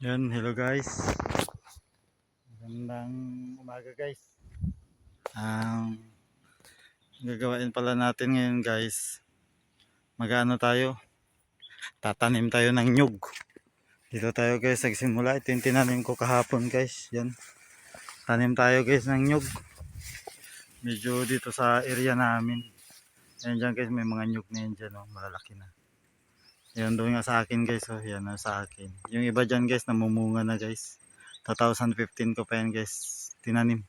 Yan, hello guys. Magandang umaga guys. Ang gagawain pala natin ngayon guys. Magano tayo? Tatanim tayo ng nyug. Dito tayo guys nagsimula. Ito yung tinanim ko kahapon guys. Yan. Tanim tayo guys ng nyug. Medyo dito sa area namin. Yan dyan guys may mga nyug na yan dyan. Oh, malalaki na. Yan doon nga sa akin guys. Oh, yan oh, sa akin. Yung iba dyan guys namumunga na guys. 2015 ko pa yan guys. Tinanim.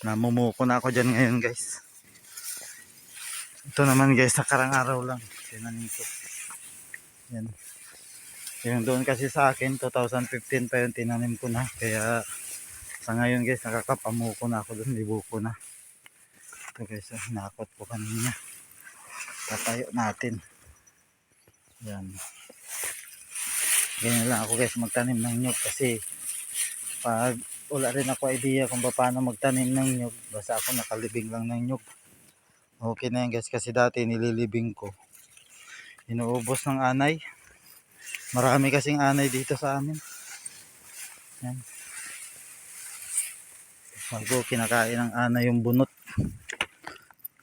Namumuko na ako dyan ngayon guys. Ito naman guys nakarang araw lang. Tinanim ko. Yan. Yung doon kasi sa akin 2015 pa yung tinanim ko na. Kaya sa ngayon guys nakakapamuko na ako doon. Libuko na. Ito guys. Oh, nakakot ko kanina. Tatayo natin. Yan. Ganyan lang ako guys magtanim ng nyug kasi pag wala rin ako idea kung paano magtanim ng nyug basta ako nakalibing lang ng nyug. Okay na yan guys kasi dati nililibing ko. Inuubos ng anay. Marami kasing anay dito sa amin. Yan. Bago kinakain ng anay yung bunot.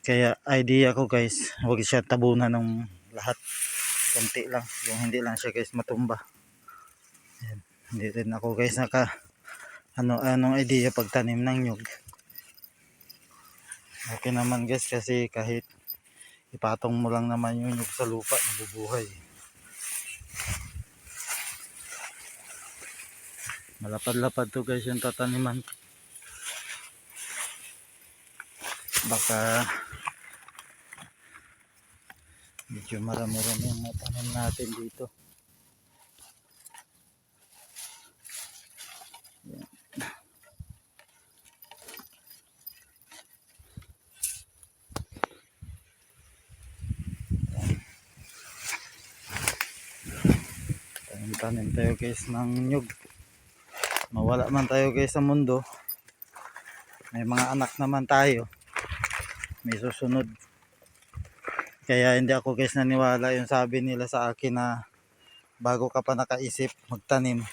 Kaya idea ko guys, huwag siya tabunan ng lahat konti lang. Yung hindi lang siya guys matumba. Ayan. hindi rin ako guys naka ano anong idea pagtanim ng nyug. Okay naman guys kasi kahit ipatong mo lang naman yung nyug sa lupa nabubuhay. Malapad-lapad to guys yung tataniman. Baka medyo marami-rami yung tanim natin dito. Yan. tanim-tanim tayo guys ng nyug. Mawala man tayo guys sa mundo. May mga anak naman tayo. May susunod kaya hindi ako guys naniwala yung sabi nila sa akin na bago ka pa nakaisip magtanim,